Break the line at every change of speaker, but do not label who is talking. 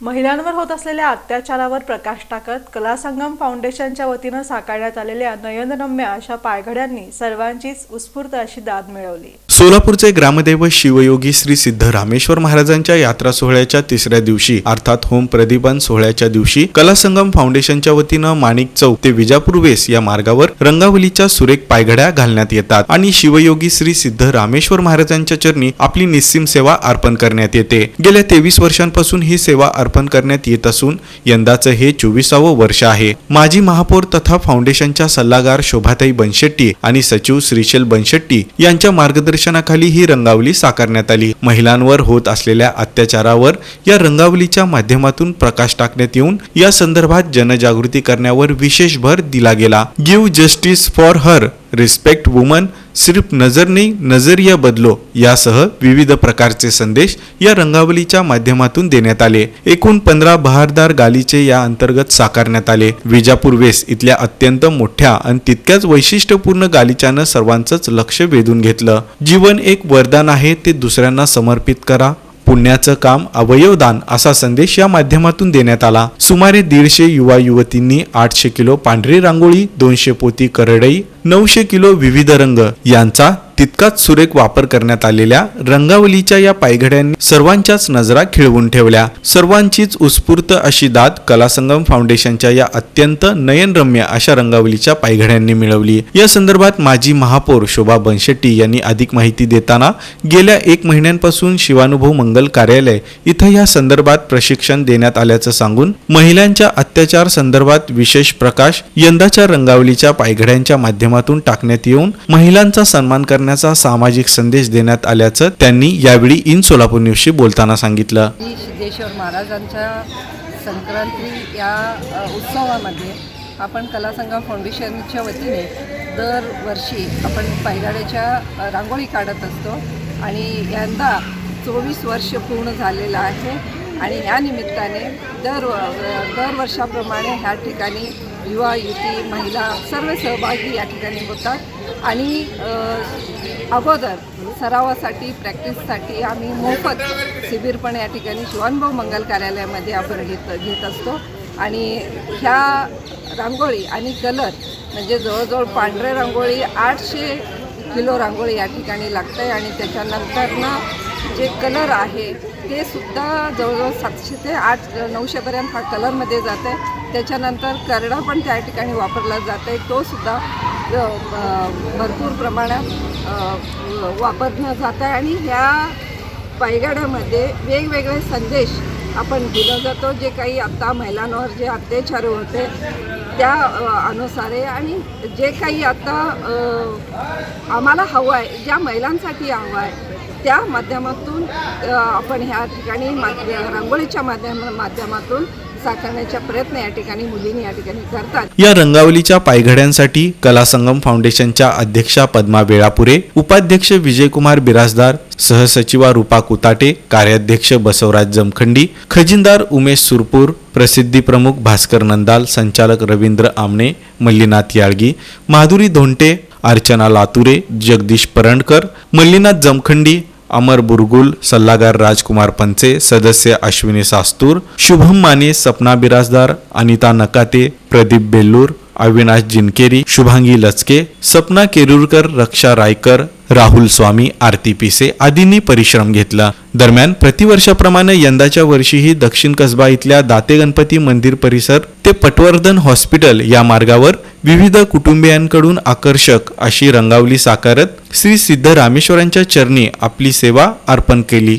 महिलांवर होत असलेल्या अत्याचारावर प्रकाश टाकत कलासंगम फाउंडेशनच्या वतीनं साकारण्यात आलेल्या नयनरम्य अशा पायघड्यांनी सर्वांचीच उत्स्फूर्त अशी दाद मिळवली.
सोलापूरचे ग्रामदैव शिवयोगी श्री सिद्ध रामेश्वर महाराजांच्या यात्रा सोहळ्याच्या तिसऱ्या दिवशी अर्थात होम प्रदीपन सोहळ्याच्या दिवशी कलासंगम फाउंडेशनच्या वतीनं माणिक चौक ते विजापूर वेस या मार्गावर रंगावलीच्या सुरेख पायघड्या घालण्यात येतात आणि शिवयोगी श्री सिद्ध रामेश्वर महाराजांच्या चरणी आपली निस्सीम सेवा अर्पण करण्यात येते. गेल्या तेवीस वर्षांपासून ही सेवा अर्पण करण्यात येत असून यंदाचं हे चोवीसावं वर्ष आहे. माजी महापौर तथा फाउंडेशनच्या सल्लागार शोभाताई बनशेट्टी आणि सचिव श्रीशेल बनशेट्टी यांच्या मार्गदर्शन मार्गदर्शनाखाली ही रंगावली साकारण्यात आली. महिलांवर होत असलेल्या अत्याचारावर या रंगावलीच्या माध्यमातून प्रकाश टाकण्यात येऊन या संदर्भात जनजागृती करण्यावर विशेष भर दिला गेला. Give justice for her respect woman सिर्फ नजर नाही नजरिया बदलो यासह विविध प्रकारचे संदेश या रंगावलीच्या माध्यमातून देण्यात आले. एकूण पंधरा बहारदार गालीचे या अंतर्गत साकारण्यात आले. विजापूर वेस इथल्या अत्यंत मोठ्या आणि तितक्याच वैशिष्ट्यपूर्ण गालिच्यानं सर्वांचंच लक्ष वेधून घेतलं. जीवन एक वरदान आहे ते दुसऱ्यांना समर्पित करा. पुण्याचं काम अवयवदान असा संदेश या माध्यमातून देण्यात आला. सुमारे दीडशे युवा युवतींनी आठशे किलो पांढरी रांगोळी दोनशे पोती करडई नऊशे किलो विविध रंग यांचा तितकाच सुरेख वापर करण्यात आलेल्या रंगावलीच्या या पायघड्यांनी सर्वांच्याच नजरा खिळवून ठेवल्या. सर्वांचीच उत्स्फूर्त अशी दाद कलासंगम फाउंडेशनच्या या अत्यंत नयनरम्य अशा रंगावलीच्या पायघड्यांनी मिळवली. या संदर्भात माजी महापौर शोभा बनशेट्टी यांनी अधिक माहिती देताना गेल्या एक महिन्यांपासून शिवानुभव मंगल कार्यालय इथं या संदर्भात प्रशिक्षण देण्यात आल्याचं सांगून महिलांच्या अत्याचार संदर्भात विशेष प्रकाश यंदाच्या रंगावलीच्या पायघड्यांच्या माध्यमातून टाकण्यात येऊन महिलांचा सन्मान करण्याचा सामाजिक संदेश देण्यात आल्याचं त्यांनी यावेळी इन सोलापूर न्यूजशी बोलताना सांगितलं.
सिद्धेश्वर महाराजांच्या संक्रांती या उत्सवामध्ये आपण कलासंगम फाउंडेशनच्या वतीने दरवर्षी आपण पायगाड्याच्या रांगोळी काढत असतो आणि यंदा चोवीस वर्ष पूर्ण झालेलं आहे आणि या निमित्ताने दर दरवर्षाप्रमाणे ह्या ठिकाणी युवा युती महिला सर्व सहभागी या ठिकाणी होतात. आणि अगोदर सरावासाठी प्रॅक्टिससाठी आम्ही मोफत शिबिर पण या ठिकाणी शिवानुभव मंगल कार्यालयामध्ये आपण घेत घेत असतो. आणि ह्या रांगोळी आणि कलर म्हणजे जवळजवळ पांढरे रांगोळी आठशे किलो रांगोळी या ठिकाणी लागतं आहे आणि त्याच्यानंतरनं जे कलर आहे ते सुद्धा जवळजवळ सातशे ते आठ नऊशेपर्यंत हा कलरमध्ये जात आहे त्याच्यानंतर करडा पण त्या ठिकाणी वापरला जात आहे तोसुद्धा भरपूर प्रमाणात अ, वापरलं आहे आणि ह्या पायगाड्यामध्ये वेगवेगळे संदेश आपण दिला जातो. जे काही आत्ता महिलांवर जे अत्याचार होते त्या अनुसारे. आणि जे काही आत्ता आम्हाला हवं आहे ज्या महिलांसाठी हवं आहे त्या माध्यमातून आपण ह्या ठिकाणी रंगोळीच्या माध्यम माध्यमातून साकारण्याचा प्रयत्न या ठिकाणी मुलींनी या ठिकाणी करतात.
या रंगावलीच्या पायघड्यांसाठी कलासंगम फाउंडेशनच्या अध्यक्षा पद्मा वेळापुरे उपाध्यक्ष विजयकुमार बिराजदार सहसचिवा रूपा कुताटे कार्याध्यक्ष बसवराज जमखंडी खजिनदार उमेश सुरपूर प्रसिद्धी प्रमुख भास्कर नंदाल संचालक रवींद्र आमणे मल्लीनाथ याळगी माधुरी धोंटे अर्चना लातुरे जगदीश परंडकर मल्लीनाथ जमखंडी अमर बुरगुल सल्लागार राजकुमार पंचे सदस्य अश्विनी सास्तूर शुभम माने सपना बिराजदार अनिता नकाते प्रदीप बेल्लूर अविनाश जिनकेरी शुभांगी लचके सपना केरुरकर रक्षा रायकर राहुल स्वामी आरती पिसे आदींनी परिश्रम घेतला. दरम्यान प्रतिवर्षाप्रमाणे यंदाच्या वर्षीही दक्षिण कसबा इथल्या दाते गणपती मंदिर परिसर ते पटवर्धन हॉस्पिटल या मार्गावर विविध कुटुंबियांकडून आकर्षक अशी रंगावली साकारत श्री सिद्ध रामेश्वरांच्या चरणी आपली सेवा अर्पण केली.